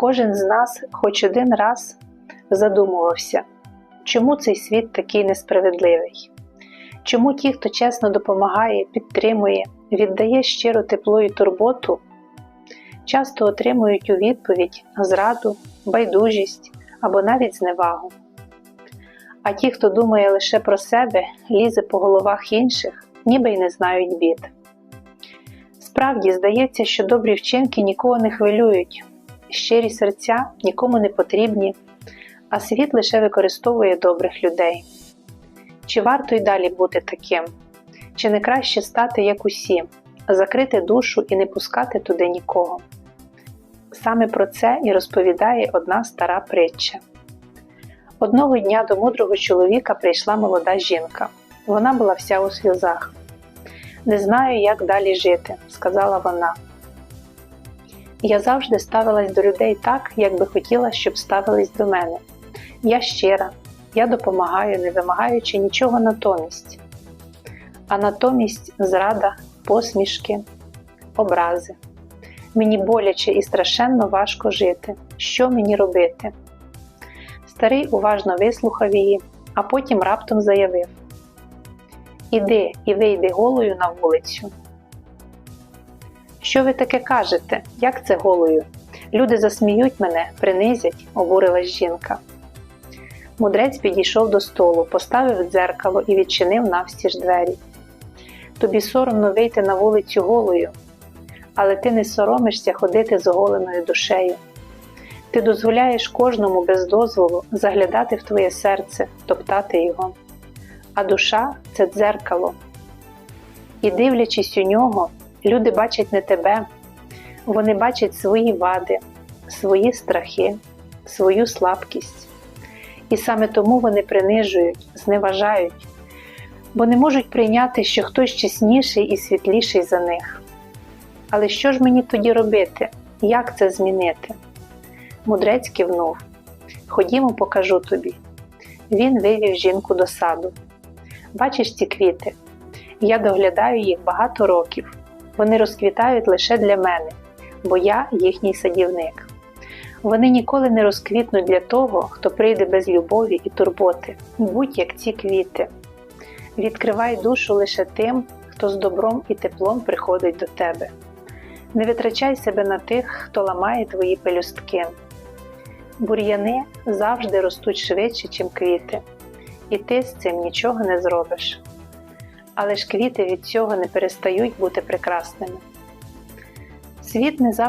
Кожен з нас хоч один раз задумувався, чому цей світ такий несправедливий, чому ті, хто чесно допомагає, підтримує, віддає щиро тепло і турботу, часто отримують у відповідь зраду, байдужість або навіть зневагу. А ті, хто думає лише про себе, лізе по головах інших, ніби й не знають бід. Справді здається, що добрі вчинки нікого не хвилюють, щирі серця нікому не потрібні, а світ лише використовує добрих людей. Чи варто й далі бути таким? Чи не краще стати як усі, закрити душу і не пускати туди нікого? Саме про це і розповідає одна стара притча. Одного дня до мудрого чоловіка прийшла молода жінка. Вона була вся у сльозах. Не знаю, як далі жити, сказала вона. Я завжди ставилась до людей так, як би хотіла, щоб ставились до мене. Я щира, я допомагаю, не вимагаючи нічого натомість. А натомість зрада, посмішки, образи. Мені боляче і страшенно важко жити. Що мені робити? Старий уважно вислухав її, а потім раптом заявив Іди і вийди голою на вулицю. Що ви таке кажете? Як це голою? Люди засміють мене, принизять, обурилась жінка. Мудрець підійшов до столу, поставив дзеркало і відчинив навстіж двері. Тобі соромно вийти на вулицю голою, але ти не соромишся ходити з оголеною душею. Ти дозволяєш кожному без дозволу заглядати в твоє серце, топтати його. А душа це дзеркало. І дивлячись у нього, люди бачать не тебе, вони бачать свої вади, свої страхи, свою слабкість. І саме тому вони принижують, зневажають, бо не можуть прийняти, що хтось чесніший і світліший за них. Але що ж мені тоді робити? Як це змінити? Мудрець кивнув Ходімо, покажу тобі. Він вивів жінку до саду. Бачиш ці квіти? Я доглядаю їх багато років. Вони розквітають лише для мене, бо я їхній садівник. Вони ніколи не розквітнуть для того, хто прийде без любові і турботи. Будь як ці квіти. Відкривай душу лише тим, хто з добром і теплом приходить до тебе. Не витрачай себе на тих, хто ламає твої пелюстки. Бур'яни завжди ростуть швидше, чим квіти, і ти з цим нічого не зробиш. Але ж квіти від цього не перестають бути прекрасними. Світ не завжди